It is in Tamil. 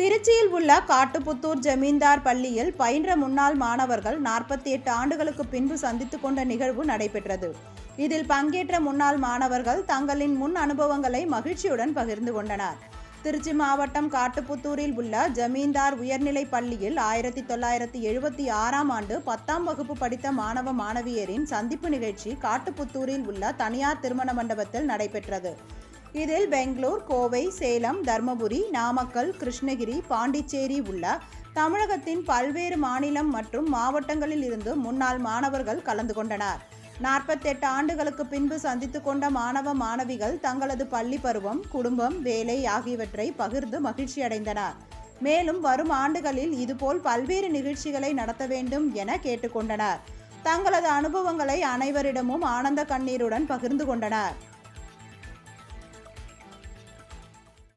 திருச்சியில் உள்ள காட்டுப்புத்தூர் ஜமீன்தார் பள்ளியில் பயின்ற முன்னாள் மாணவர்கள் நாற்பத்தி எட்டு ஆண்டுகளுக்கு பின்பு சந்தித்து கொண்ட நிகழ்வு நடைபெற்றது. இதில் பங்கேற்ற முன்னாள் மாணவர்கள் தங்களின் முன் அனுபவங்களை மகிழ்ச்சியுடன் பகிர்ந்து கொண்டனர். திருச்சி மாவட்டம் காட்டுப்புத்தூரில் உள்ள ஜமீன்தார் உயர்நிலைப் பள்ளியில் ஆயிரத்தி தொள்ளாயிரத்தி எழுபத்தி ஆறாம் ஆண்டு பத்தாம் வகுப்பு படித்த மாணவ மாணவியரின் சந்திப்பு நிகழ்ச்சி காட்டுப்புத்தூரில் உள்ள தனியார் திருமண மண்டபத்தில் நடைபெற்றது. இதில் பெங்களூர் கோவை சேலம் தர்மபுரி நாமக்கல் கிருஷ்ணகிரி பாண்டிச்சேரி உள்ள தமிழகத்தின் பல்வேறு மாநிலம் மற்றும் மாவட்டங்களில் இருந்து முன்னாள் மாணவர்கள் கலந்து கொண்டனர். நாற்பத்தெட்டு ஆண்டுகளுக்கு பின்பு சந்தித்து கொண்ட மாணவ மாணவிகள் தங்களது பள்ளி பருவம் குடும்பம் வேலை ஆகியவற்றை பகிர்ந்து மகிழ்ச்சியடைந்தனர் மேலும் வரும் ஆண்டுகளில் இதுபோல் பல்வேறு நிகழ்ச்சிகளை நடத்த வேண்டும் என கேட்டுக்கொண்டனர் தங்களது அனுபவங்களை அனைவரிடமும் ஆனந்த கண்ணீருடன் பகிர்ந்து கொண்டனர்.